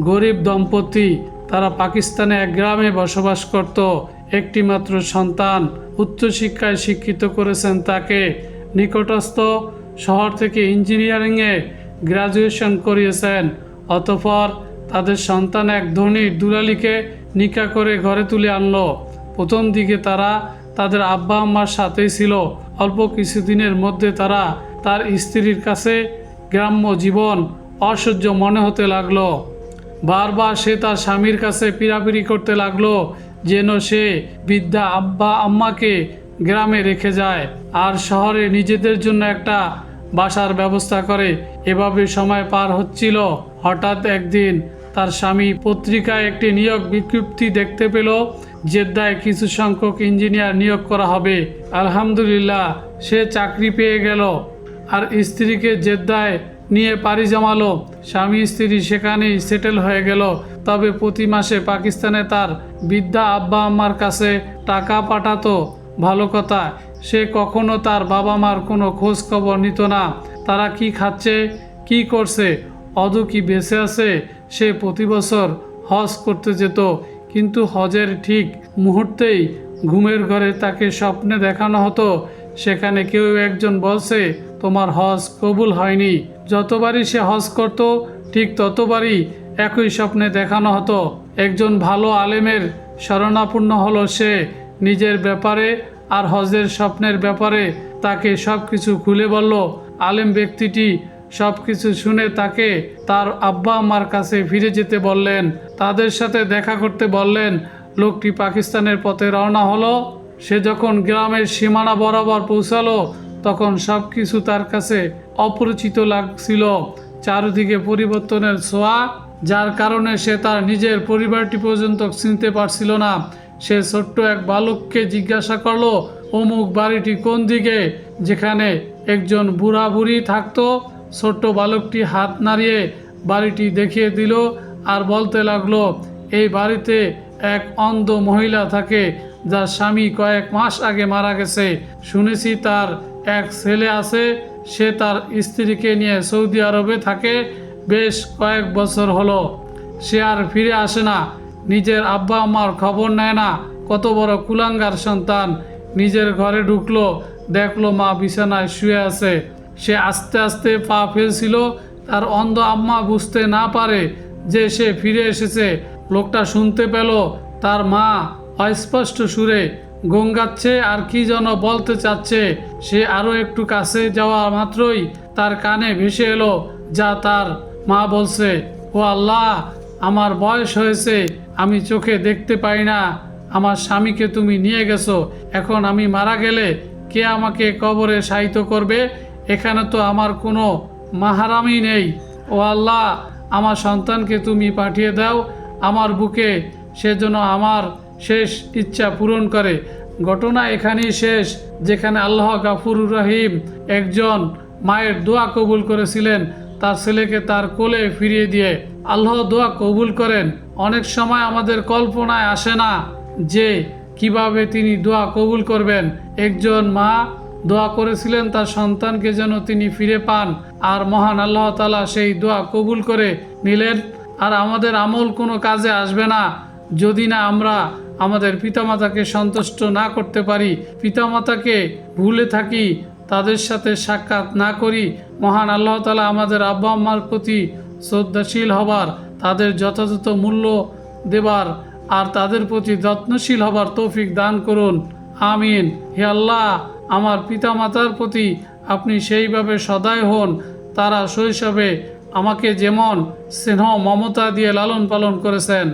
গরিব দম্পতি, তারা পাকিস্তানে এক গ্রামে বসবাস করত। একটি মাত্র সন্তান উচ্চশিক্ষায় শিক্ষিত করেছেন তাকে। নিকটস্থ শহর থেকে ইঞ্জিনিয়ারিংয়ে গ্রাজুয়েশন করিয়েছেন। অতঃপর তাদের সন্তান এক ধনী দুলালিকে নিকা করে ঘরে তুলে আনলো। প্রথম দিকে তারা তাদের আব্বা আম্মার সাথেই ছিল। অল্প কিছুদিনের মধ্যে তারা তার স্ত্রীর কাছে গ্রাম্য জীবন অসহ্য মনে হতে লাগল। বারবার সে তার স্বামীর কাছে পিড়াপিড়ি করতে লাগল, যেন সে বৃদ্ধা আব্বা আম্মাকে গ্রামে রেখে যায় আর শহরে নিজেদের জন্য একটা বাসার ব্যবস্থা করে। এভাবে সময় পার হচ্ছিল। হঠাৎ একদিন তার স্বামী পত্রিকায় একটি নিয়োগ বিজ্ঞপ্তি দেখতে পেল, জেদ্দায় কিছু সংখ্যক ইঞ্জিনিয়ার নিয়োগ করা হবে। আলহামদুলিল্লাহ, সে চাকরি পেয়ে গেল। আর স্ত্রীকে জেদ্দায় নিয়ে পাড়ি জমালো। স্বামী, স্ত্রী সেখানেই সেটেল হয়ে গেল। তবে প্রতি মাসে পাকিস্তানে তার বৃদ্ধা আব্বা আম্মার কাছে টাকা পাঠাতো। ভালো কথা, সে কখনো তার বাবা মার কোনো খোঁজ খবর নিত না। তারা কি খাচ্ছে, কি করছে অদু কি বেঁচে আছে, সে প্রতি বছর হজ করতে যেত। কিন্তু হজের ঠিক মুহূর্তেই ঘুমের ঘরে তাকে স্বপ্নে দেখানো হতো। সেখানে কেউ একজন বলছে, তোমার হজ কবুল হয়নি। যতবারই সে হজ করত, ঠিক ততবারই একই স্বপ্নে দেখানো হতো। একজন ভালো আলেমের শরণাপন্ন হলো সে নিজের ব্যাপারে আর হজের স্বপ্নের ব্যাপারে তাকে সব কিছু খুলে বলল। আলেম ব্যক্তিটি সব কিছু শুনে তাকে তার আব্বা আম্মার কাছে ফিরে যেতে বললেন। তাদের সাথে দেখা করতে বললেন, লোকটি পাকিস্তানের পথে রওনা হলো। সে যখন গ্রামের সীমানা বরাবর পৌঁছালো, তখন সব কিছু তার কাছে অপরিচিত লাগছিল চারিদিকে পরিবর্তনের ছোঁয়া, যার কারণে সে তার নিজের পরিবারটি পর্যন্ত চিনতে পারছিল না। সে ছোট্ট এক বালককে জিজ্ঞাসা করল, অমুক বাড়িটি কোন দিকে? যেখানে একজন বুড়া বুড়ি থাকতো। ছোট্ট বালকটি হাত নাড়িয়ে বাড়িটি দেখিয়ে দিল আর বলতে লাগল, এই বাড়িতে এক অন্ধ মহিলা থাকে, যার স্বামী কয়েক মাস আগে মারা গেছে। শুনেছি তার এক ছেলে আছে সে তার স্ত্রীকে নিয়ে সৌদি আরবে থাকে। বেশ কয়েক বছর হলো। সে আর ফিরে আসে না। নিজের আব্বা আমার খবর নেয় না। কত বড় কুলাঙ্গার সন্তান। নিজের ঘরে ঢুকলো, দেখল মা বিছানায় শুয়ে আছে। সে আস্তে আস্তে পা ফেলছিল। তার অন্ধ আম্মা বুঝতে না পারে যে সে ফিরে এসেছে। লোকটা শুনতে পেল, তার মা অস্পষ্ট সুরে গঙ্গাচ্ছে, আর কি যেন বলতে চাচ্ছে। সে আরও একটু কাছে যাওয়া মাত্রই তার কানে ভেসে এলো, যা তার মা বলছে। ও আল্লাহ, আমার বয়স হয়েছে, আমি চোখে দেখতে পাই না। আমার স্বামীকে তুমি নিয়ে গেছো। এখন আমি মারা গেলে কে আমাকে কবরে সাহিত্য করবে? এখানে তো আমার কোনো মাহারামই নেই। ও আল্লাহ, আমার সন্তানকে তুমি পাঠিয়ে দাও। আমার বুকে সেজন্য আমার শেষ ইচ্ছা পূরণ করে। ঘটনা এখানেই শেষ, যেখানে আল্লাহ গাফুর রহিম একজন মায়ের দোয়া কবুল করেছিলেন। তার ছেলেকে তার কোলে ফিরিয়ে দিয়ে আল্লাহ দোয়া কবুল করেন। অনেক সময় আমাদের কল্পনায় আসে না যে কীভাবে তিনি দোয়া কবুল করবেন। একজন মা দোয়া করেছিলেন, তার সন্তানকে যেন তিনি ফিরে পান। আর মহান আল্লাহ তালা সেই দোয়া কবুল করে নিলেন। আর আমাদের আমল কোনো কাজে আসবে না। যদি না আমরা আমাদের পিতামাতাকে সন্তুষ্ট না করতে পারি, পিতামাতাকে ভুলে থাকি, তাদের সাথে সাক্ষাৎ না করি, মহান আল্লাহ তালা আমাদের আব্বা আম্মার প্রতি শ্রদ্ধাশীল হবার, তাদের যথাযথ মূল্য দেবার, আর তাদের প্রতি যত্নশীল হবার তৌফিক দান করুন। আমিন। হে আল্লাহ, আমার পিতামাতার প্রতি আপনি সেইভাবে সদায় হন, তারা শৈশবে আমাকে যেমন স্নেহ, মমতা দিয়ে লালন পালন করেছেন।